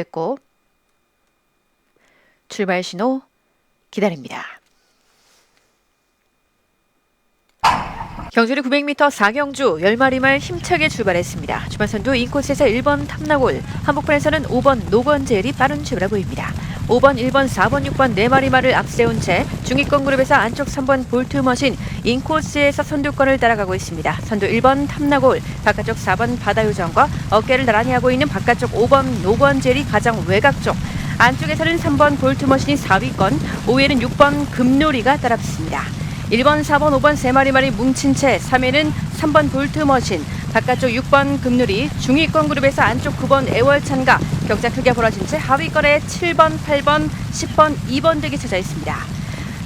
됐고 출발 신호 기다립니다. 경주리 900m 4경주 10마리 말 힘차게 출발했습니다. 주반선두 인코스에서 1번 탐나골, 한복판에서는 5번 노건젤이 빠른 출발을 보입니다. 5번, 1번, 4번, 6번 4마리 말을 앞세운 채 중위권 그룹에서 안쪽 3번 볼트머신 인코스에서 선두권을 따라가고 있습니다. 선두 1번 탐나골, 바깥쪽 4번 바다요정과 어깨를 나란히 하고 있는 바깥쪽 5번 노건젤이 가장 외곽 쪽 안쪽에서는 3번 볼트머신이 4위권, 5위에는 6번 금놀이가 따라붙습니다. 1번, 4번, 5번 세 마리 말이 뭉친 채 3위는 3번 볼트머신, 바깥쪽 6번 금누리, 중위권 그룹에서 안쪽 9번 애월찬과 격차 크게 벌어진 채 하위권에 7번, 8번, 10번, 2번 득이 찾아 있습니다.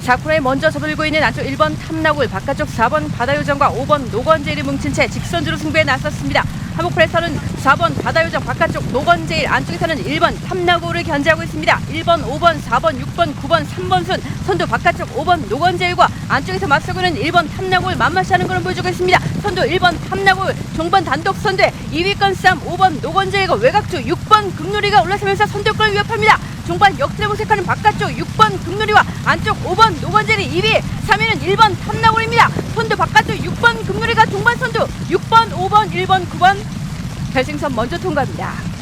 4코너에 먼저 서둘고 있는 안쪽 1번 탐나골, 바깥쪽 4번 바다요정과 5번 노건제일이 뭉친 채 직선주로 승부에 나섰습니다. 한복프레서는 4번 바다요정, 바깥쪽 노건제일, 안쪽에 서는 1번 탐나골을 견제하고 있습니다. 1번, 5번, 4번, 6번, 9번, 3번 순, 선두 바깥쪽 5번 노건제일과 안쪽에서 맞서고는 1번 탐나골 만만치 않은 걸음 보여주고 있습니다. 선두 1번 탐나골, 종반 단독 선두에 2위권 싸움 5번 노건제일과 외곽주 6번 금누리가 올라서면서 선두권을 위협합니다. 종반 역전을 모색하는 바깥쪽 6번 금누리와 안쪽 5번 노건젤이 2위, 3위는 1번 탐나골입니다. 선두 바깥쪽 6번 금누리가 동반 선두, 6번, 5번, 1번, 9번 결승선 먼저 통과합니다.